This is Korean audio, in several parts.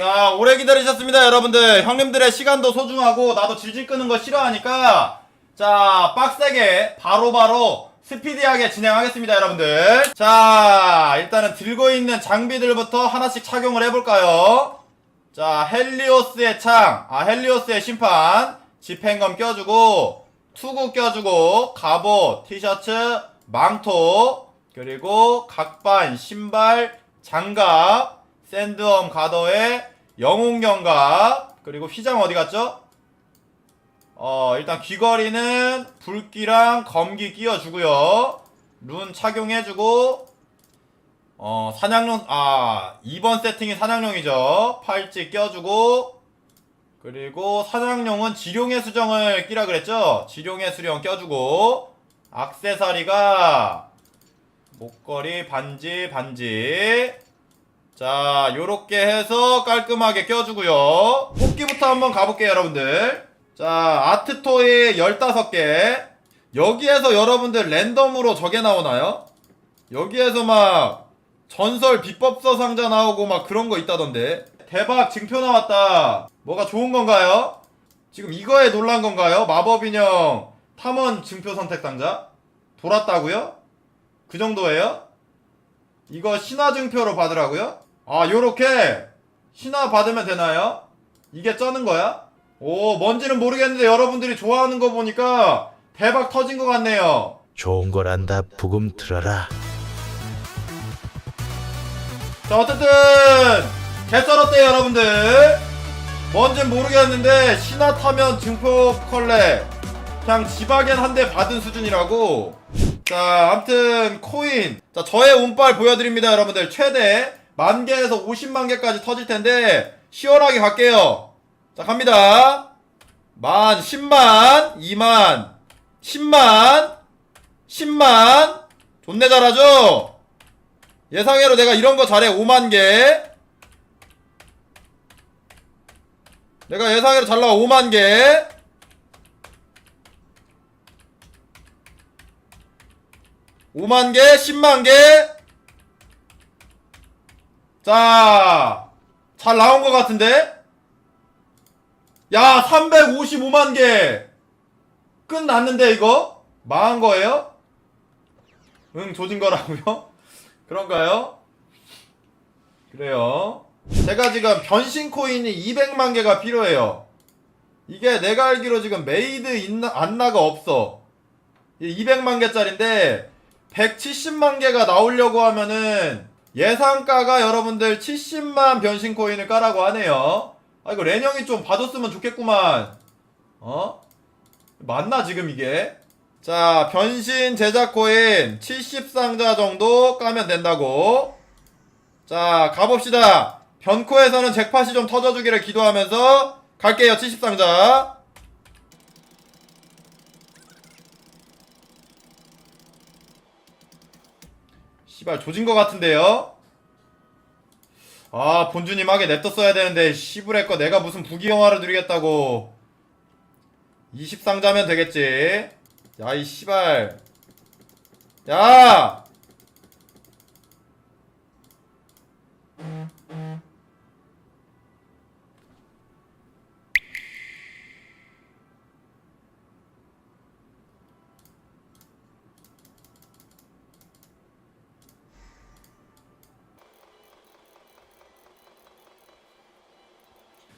자, 오래 기다리셨습니다, 여러분들. 형님들의 시간도 소중하고, 나도 질질 끄는 거 싫어하니까, 자, 빡세게, 바로 바로, 스피디하게 진행하겠습니다, 여러분들. 자, 일단은 들고 있는 장비들부터 하나씩 착용을 해볼까요? 자, 헬리오스의 창, 아, 헬리오스의 심판, 집행검 껴주고, 투구 껴주고, 갑옷, 티셔츠, 망토, 그리고 각반, 신발, 장갑, 샌드엄 가더의 영웅경갑, 그리고 휘장 어디 갔죠? 어, 일단 귀걸이는 붉기랑 검기 끼워주고요. 룬 착용해주고, 어, 사냥용, 아, 2번 세팅이 사냥용이죠. 팔찌 껴주고, 그리고 사냥용은 지룡의 수정을 끼라 그랬죠? 지룡의 수령 껴주고, 악세사리가, 목걸이, 반지, 반지. 자, 요렇게 해서 깔끔하게 껴주고요. 뽑기부터 한번 가볼게요, 여러분들. 자, 아트토이 15개. 여기에서 여러분들 랜덤으로 저게 나오나요? 여기에서 막 전설 비법서 상자 나오고 막 그런 거 있다던데. 대박 증표 나왔다. 뭐가 좋은 건가요? 지금 이거에 놀란 건가요? 마법 인형 탐험 증표 선택 상자? 돌았다고요? 그 정도예요? 이거 신화 증표로 받으라고요? 아, 요렇게 신화 받으면 되나요? 이게 쩌는 거야? 오, 뭔지는 모르겠는데 여러분들이 좋아하는 거 보니까 대박 터진 것 같네요. 좋은 거란다 부금 틀어라 자, 어쨌든 개쩔었대요, 여러분들. 뭔진 모르겠는데 신화 타면 증표 컬렉 그냥 지바겐 한 대 받은 수준이라고. 자, 아무튼 코인. 자, 저의 운빨 보여드립니다, 여러분들. 최대 만 개에서 50만 개까지 터질 텐데 시원하게 갈게요. 자, 갑니다. 만, 10만, 2만, 10만, 10만. 존내 잘하죠? 예상외로 내가 이런 거 잘해 5만 개 내가 예상외로 잘 나와 5만 개 오만개 10만 개 자, 잘 나온 것 같은데? 야, 355만 개! 끝났는데, 이거? 망한 거예요? 응, 조진 거라고요? 그런가요? 그래요. 제가 지금 변신 코인이 200만 개가 필요해요. 이게 내가 알기로 지금 메이드 있나, 안나가 없어. 200만 개짜린데 170만 개가 나오려고 하면은 예상가가 여러분들 70만 변신 코인을 까라고 하네요. 아 이거 렌형이 좀 봐줬으면 좋겠구만. 어? 맞나 지금 이게? 자, 변신 제작 코인 70상자 정도 까면 된다고. 자, 가봅시다. 변코에서는 잭팟이 좀 터져주기를 기도하면서 갈게요, 70상자. 씨발, 조진 것 같은데요? 아, 본주님 하게 냅뒀어야 되는데, 시부레 거 내가 무슨 부귀영화를 누리겠다고. 20상자면 되겠지. 야, 이 씨발. 야!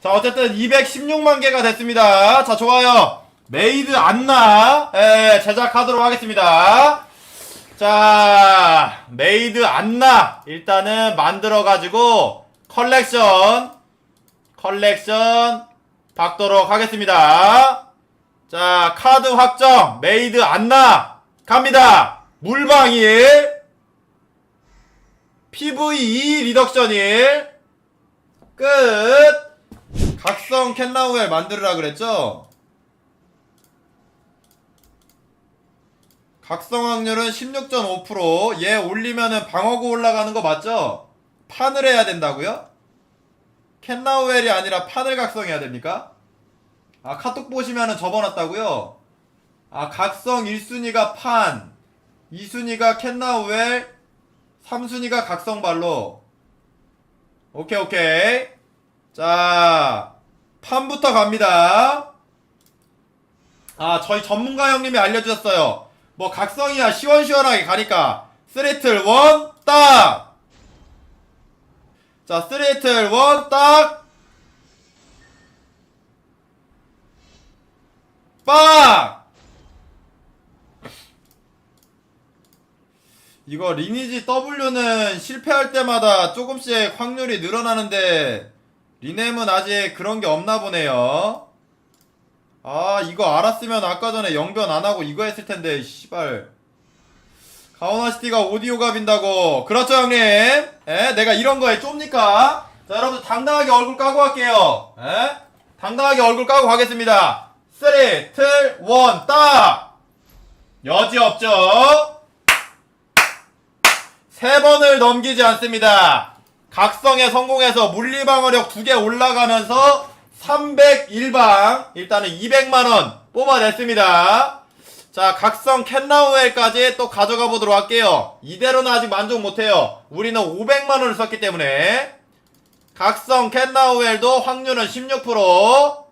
자, 어쨌든 216만 개가 됐습니다. 자, 좋아요. 메이드 안나, 예, 제작하도록 하겠습니다. 자, 메이드 안나. 일단은 만들어 가지고, 컬렉션, 컬렉션, 받도록 하겠습니다. 자, 카드 확정, 메이드 안나. 갑니다. 물방일, PVE 리덕션일, 끝! 각성 캔라우엘 만들으라 그랬죠? 각성 확률은 16.5%. 얘 올리면은 방어구 올라가는 거 맞죠? 판을 해야 된다고요? 캔라우엘이 아니라 판을 각성해야 됩니까? 아, 카톡 보시면은 접어놨다고요? 아, 각성 1순위가 판, 2순위가 캔라우엘, 3순위가 각성발로. 오케이, 오케이. 자, 판부터 갑니다. 아, 저희 전문가 형님이 알려주셨어요. 뭐, 각성이야 시원시원하게 가니까. 쓰리틀 원, 딱! 자, 쓰리틀 원, 딱! 빵! 이거 리니지 W는 실패할 때마다 조금씩 확률이 늘어나는데 리넴은 아직 그런 게 없나 보네요. 아 이거 알았으면 아까 전에 영변 안 하고 이거 했을 텐데 씨발. 가오나시티가 오디오가 빈다고 그렇죠 형님? 에? 내가 이런 거에 쫌니까? 자 여러분 당당하게 얼굴 까고 할게요. 에? 당당하게 얼굴 까고 가겠습니다. 3, 2, 1, 딱! 여지 없죠? 세 번을 넘기지 않습니다. 각성에 성공해서 물리방어력 두 개 올라가면서 301방 일단은 200만원 뽑아냈습니다. 자 각성 캔라우엘까지 또 가져가 보도록 할게요. 이대로는 아직 만족 못해요. 우리는 500만원을 썼기 때문에 각성 캔라우엘도 확률은 16%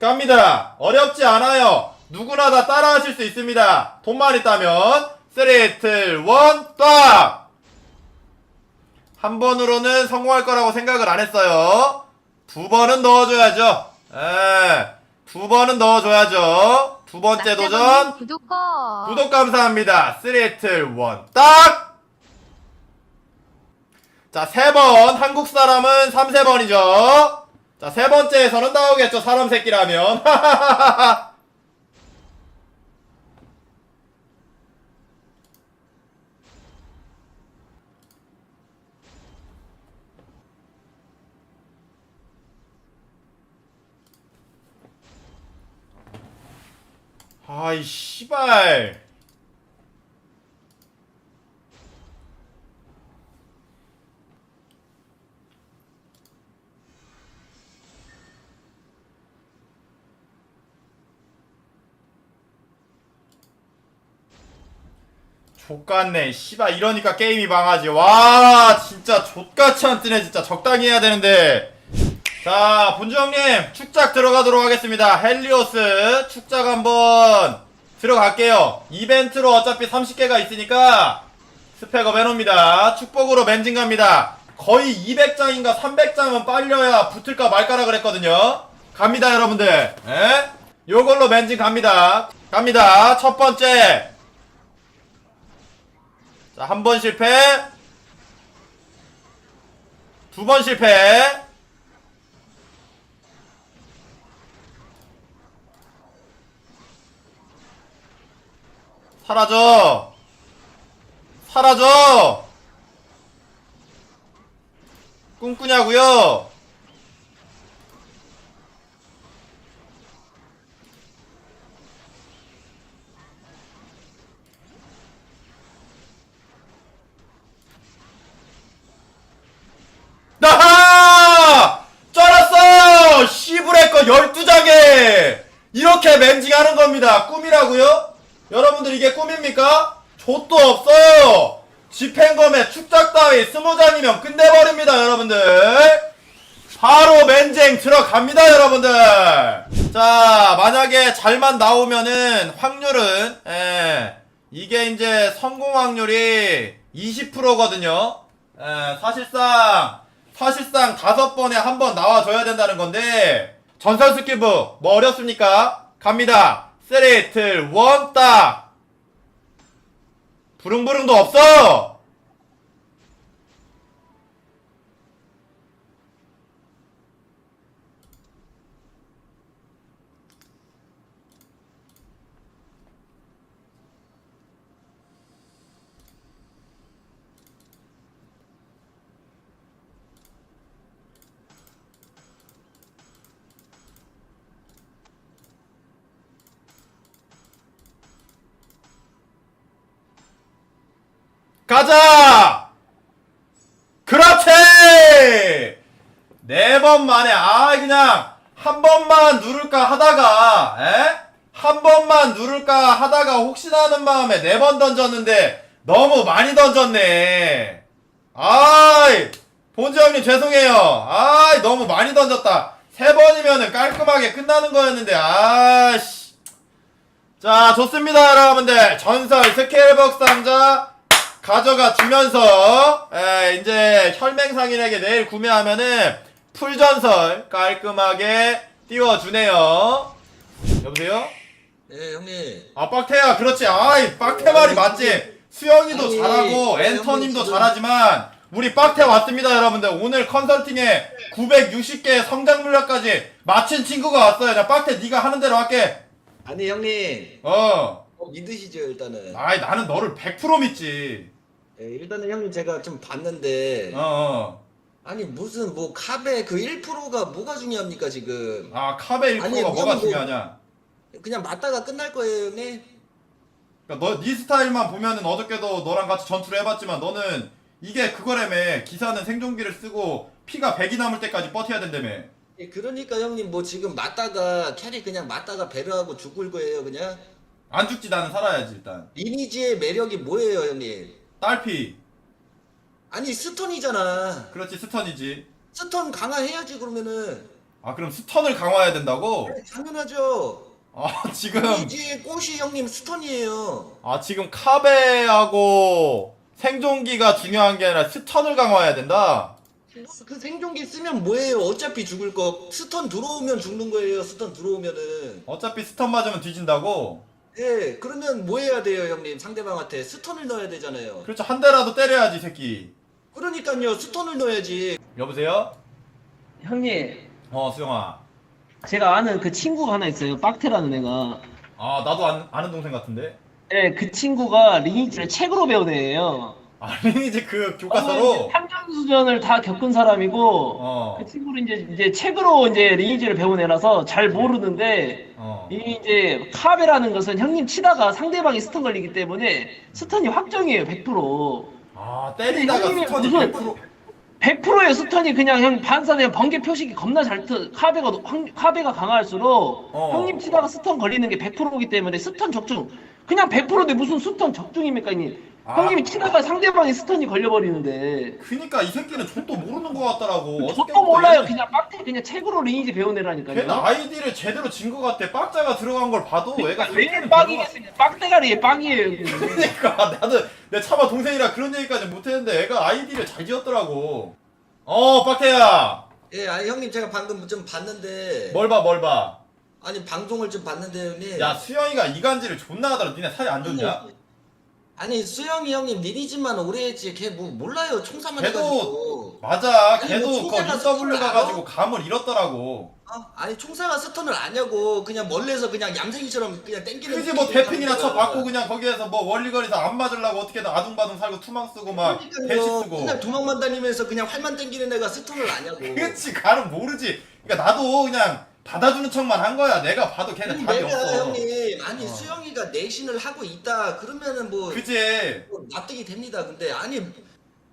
갑니다. 어렵지 않아요. 누구나 다 따라 하실 수 있습니다. 돈만 있다면 3, 2, 1, 딱! 한 번으로는 성공할 거라고 생각을 안 했어요. 두 번은 넣어줘야죠. 예. 두 번은 넣어줘야죠. 두 번째 도전. 구독커. 구독 감사합니다. 3, 2, 1, 딱! 자, 세 번. 한국 사람은 3, 세 번이죠. 자, 세 번째에서는 나오겠죠. 사람 새끼라면. 아이, 씨발. 족같네 씨발. 이러니까 게임이 망하지. 와 진짜 족같이 안 뜨네 진짜. 적당히 해야 되는데 자 본주 형님 축작 들어가도록 하겠습니다. 헬리오스 축작 한번 들어갈게요. 이벤트로 어차피 30개가 있으니까 스펙업 해놓습니다. 축복으로 멘징 갑니다. 거의 200장인가 300장은 빨려야 붙을까 말까라 그랬거든요. 갑니다 여러분들. 에? 요걸로 멘징 갑니다. 갑니다. 첫 번째. 자, 한 번 실패. 두 번 실패. 사라져. 사라져. 꿈꾸냐고요? 나하! 쩔었어! 시브레 거 12장에! 이렇게 멘징하는 겁니다. 꿈이라고요? 여러분들 이게 꿈입니까? 좆도 없어요! 집행검에 축작 따위 20장이면 끝내버립니다, 여러분들! 바로 맨쟁 들어갑니다, 여러분들! 자, 만약에 잘만 나오면은 확률은, 예, 이게 이제 성공 확률이 20%거든요. 예, 사실상, 사실상 다섯 번에 한 번 나와줘야 된다는 건데, 전설 스키브, 뭐 어렵습니까? 갑니다. 3, 2, 1, 딱! 부릉부릉도 없어! 가자! 그렇지! 네 번 만에, 아, 그냥, 한 번만 누를까 하다가, 에? 한 번만 누를까 하다가 혹시나 하는 마음에 네 번 던졌는데, 너무 많이 던졌네. 아이, 본주 형님 죄송해요. 아 너무 많이 던졌다. 세 번이면은 깔끔하게 끝나는 거였는데 아씨. 자 좋습니다 여러분들 전설 스케일벅 상자 가져가 주면서 에, 이제 혈맹상인에게 내일 구매하면은 풀전설 깔끔하게 띄워주네요. 여보세요? 네 형님. 아 빡태야 그렇지. 아이 빡태 말이 맞지? 수영이도 아니, 잘하고 아니, 앤터님도 지금- 잘하지만 우리 빡태 왔습니다 여러분들. 오늘 컨설팅에 960개 성장 물량까지 마친 친구가 왔어요. 자 빡태 네가 하는 대로 할게. 아니 형님. 어. 어, 믿으시죠 일단은? 아이 나는 너를 100% 믿지 예, 일단은 형님 제가 좀 봤는데 어 어. 아니 무슨 뭐 카베 그 1%가 뭐가 중요합니까 지금? 아 카베 1%가 아니, 뭐가 뭐- 중요하냐? 그냥 맞다가 끝날 거예요 형님? 그러니까 너 네 스타일만 보면은 어저께도 너랑 같이 전투를 해봤지만 너는 이게 그거라며 기사는 생존기를 쓰고 피가 100이 남을 때까지 버텨야 된다며 예, 그러니까 형님 뭐 지금 맞다가 캐리 그냥 맞다가 배려하고 죽을 거예요 그냥? 안 죽지 나는 살아야지 일단. 리니지의 매력이 뭐예요 형님 딸피 아니 스턴이잖아 그렇지 스턴이지 스턴 강화해야지 그러면은 아 그럼 스턴을 강화해야 된다고? 네, 당연하죠 아 지금 리니지의 꽃이 형님 스턴이에요 아 지금 카베하고 생존기가 중요한 게 아니라 스턴을 강화해야 된다 그 생존기 쓰면 뭐예요? 어차피 죽을 거. 스턴 들어오면 죽는 거예요. 스턴 들어오면은. 어차피 스턴 맞으면 뒤진다고 예, 그러면 뭐 해야 돼요, 형님? 상대방한테 스턴을 넣어야 되잖아요. 그렇죠 한 대라도 때려야지 이 새끼 그러니까요, 스턴을 넣어야지. 여보세요? 형님, 어 수영아 제가 아는 그 친구가 하나 있어요. 빡테라는 애가. 아 나도 안, 아는 동생 같은데 예, 그 친구가 리니지를 책으로 배운 애예요. 아 리니지 그 교과서로 탐정 수전을 다 겪은 사람이고, 어 그 친구는 이제, 이제 책으로 이제 리니지를 배운 애라서 잘 모르는데, 어. 이 이제 카베라는 것은 형님 치다가 상대방이 스턴 걸리기 때문에 스턴이 확정이에요, 100%. 아 때리다가 형님이 스턴이 무슨- 100% 100%의 스턴이 그냥 형 반사되면 번개 표식이 겁나 잘 트, 카베가, 노- 황- 카베가 강할수록 어. 형님 치다가 스턴 걸리는 게 100%이기 때문에 스턴 적중. 그냥 100%인데 무슨 스턴 적중입니까, 형님? 아. 형님이 치다가 상대방이 스턴이 걸려버리는데. 그니까 이 새끼는 족도 모르는 것 같더라고 저도 어저께부터 몰라요. 얘는 그냥 빡대 그냥 책으로 리니지 배운 걔는 애라니까요. 아이디를 제대로 진 것 같아 빡자가 들어간 걸 봐도 애가 그러니까 왜 새끼는 빡이겠습니까? 빡대가리에 빡이에요. 형님. 그러니까 나도 내 차마 동생이라 그런 얘기까지 못했는데 애가 아이디를 잘 지었더라고 어 빡태야 예, 아니 형님 제가 방금 좀 봤는데. 뭘 봐 뭘봐야 아니 방송을 좀 봤는데 형님. 수영이가 이간질을 존나 하더라 니네 사이 안 좋냐? 아니 수영이 형님 리니지만 오래 했지. 걔 뭐 몰라요. 총사만 걔도- 해가지고. 맞아 아니, 걔도 뭐그 총대가 UW 가가지고 감을 잃었더라고 어? 아니 총사가 스턴을 아냐고. 그냥 멀리서 그냥 얌생이처럼 그냥 땡기는. 그지 뭐 대핑이나 쳐 거야. 받고 그냥 거기에서 뭐 원리거리에서 안 맞으려고 어떻게든 아둥바둥 살고 투망 쓰고 막 그러니까요. 쓰고 그냥 도망만 다니면서 그냥 활만 땡기는 애가 스턴을 아냐고. 그치 가는 모르지 그러니까 나도 그냥 받아주는 척만 한 거야. 내가 봐도 걔는 아니, 답이 내가 없어. 형님 아니 어. 수영이가 내신을 하고 있다. 그러면은 뭐, 그지 뭐 납득이 됩니다. 근데 아니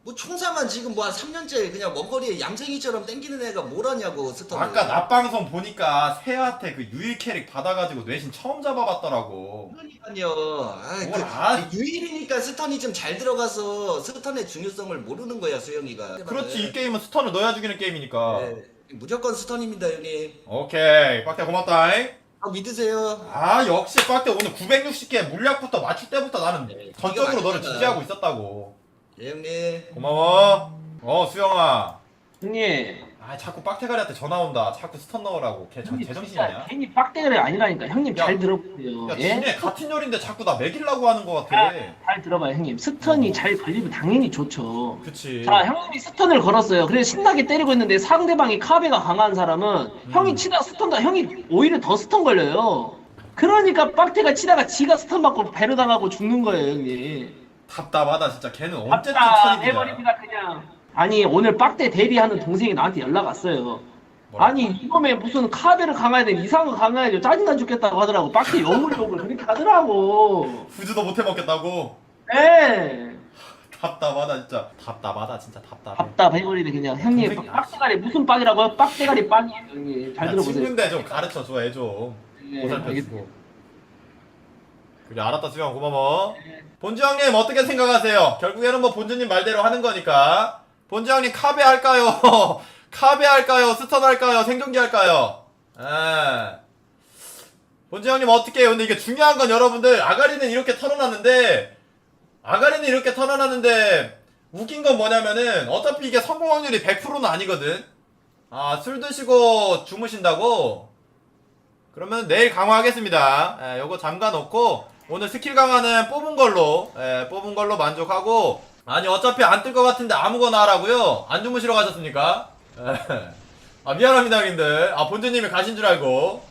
뭐 총사만 지금 뭐 한 3년째 그냥 먼거리에 얌생이처럼 땡기는 애가 뭘 하냐고 스턴을. 아까 낮방송 보니까 세한테 그 유일 캐릭 받아가지고 뇌신 처음 잡아봤더라고. 그러니까요. 아, 뭘 아- 그, 유일이니까 스턴이 좀 잘 들어가서 스턴의 중요성을 모르는 거야 수영이가. 그렇지. 이 게임은 스턴을 넣어야 죽이는 게임이니까. 네, 무조건 스턴입니다 형님. 오케이. 빡대 고맙다잉. 아 믿으세요. 아 역시 빡대 오늘 960개 물약부터 맞출 때부터 나는 네, 전적으로 너를. 지지하고 있었다고. 예 형님. 고마워. 어 수영아. 형님. 아 자꾸 빡대가리한테 전화 온다 자꾸 스턴 넣으라고 걔 저- 형님 제정신이냐 진짜 괜히 빡대가리 아니라니까. 형님 야, 잘 들어보세요. 야 예? 지네 같은 요리인데 자꾸 나 먹이려고 하는 것 같아 잘 들어봐요, 형님. 스턴이 잘 걸리면 당연히 좋죠. 그치 자, 형님이 스턴을 걸었어요. 그래서 신나게 때리고 있는데 상대방이 카베가 강한 사람은 음. 형이 치다 스턴다. 형이 오히려 더 스턴 걸려요. 그러니까 빡태가 치다가 지가 스턴 받고 배려 당하고 죽는 거예요, 형님. 답답하다 진짜 걔는 언제쯤 답다 철이 드냐 해버립니다, 그냥. 아니, 오늘 빡태 대리하는 동생이 나한테 연락 왔어요. 아니, 이놈에 무슨 카베를 강화해야 돼. 이상한 거 강화해야죠. 짜증나 죽겠다고 하더라고. 빡태 욕을 욕을 그렇게 하더라고. 후즈도 못해 먹겠다고 에 답답하다 진짜 답답하다 진짜 답답해 답답해버리네, 그냥. 형님, 동생이- 빡대가리 무슨 빡이라고요? 빡대가리 빡이에요, 형님. 잘 야, 들어보세요. 친구인데 좀 가르쳐 줘 애 좀. 네, 보살펴 알겠- 주고. 그래 알았다 수영 고마워. 본주 형님 어떻게 생각하세요? 결국에는 뭐 본주님 말대로 하는 거니까 본지 형님 카베 할까요? 카베 할까요? 스턴 할까요? 생존기 할까요? 예. 본지 형님 어떻게 해요? 근데 이게 중요한 건 여러분들 아가리는 이렇게 털어놨는데 아가리는 이렇게 털어놨는데 웃긴 건 뭐냐면은 어차피 이게 성공 확률이 100%는 아니거든. 아 술 드시고 주무신다고? 그러면 내일 강화하겠습니다. 예, 요거 잠가 놓고 오늘 스킬 강화는 뽑은 걸로 예, 뽑은 걸로 만족하고 아니 어차피 안 뜰 것 같은데 아무거나 하라고요? 안 주무시러 가셨습니까? 예. 아 미안합니다 형님들. 아 본주님이 가신 줄 알고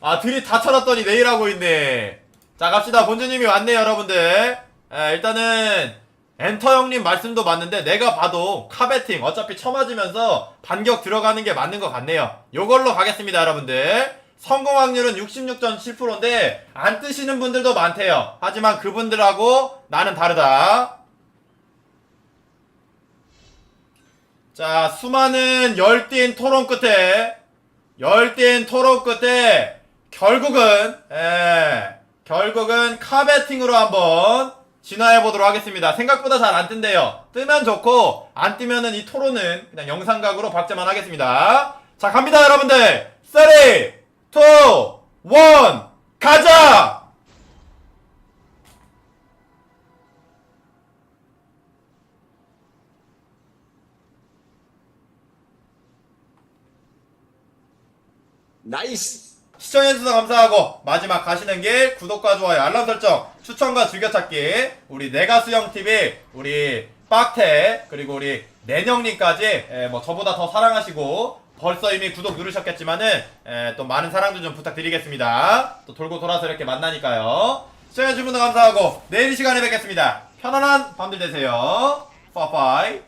아 들이 다 쳐놨더니 내일 하고 있네. 자 갑시다 본주님이 왔네 여러분들. 예, 일단은 엔터 형님 말씀도 맞는데 내가 봐도 카베팅 어차피 쳐맞으면서 반격 들어가는 게 맞는 것 같네요. 요걸로 가겠습니다 여러분들. 성공 확률은 66.7%인데 안 뜨시는 분들도 많대요. 하지만 그분들하고 나는 다르다. 자 수많은 열띤 토론 끝에 열띤 토론 끝에 결국은 예, 결국은 카베팅으로 한번 진화해 보도록 하겠습니다. 생각보다 잘 안 뜬대요. 뜨면 좋고 안 뜨면은 이 토론은 그냥 영상각으로 박제만 하겠습니다. 자 갑니다 여러분들. 3, 2, 1 가자. 나이스. 시청해주셔서 감사하고 마지막 가시는 길 구독과 좋아요 알람 설정 추천과 즐겨찾기 우리 내가수영TV 우리 빡태 그리고 우리 nen형님까지 에, 뭐 저보다 더 사랑하시고 벌써 이미 구독 누르셨겠지만은 에, 또 많은 사랑도 좀 부탁드리겠습니다. 또 돌고 돌아서 이렇게 만나니까요. 시청해주신 분들 감사하고 내일 이 시간에 뵙겠습니다. 편안한 밤들 되세요. 빠빠이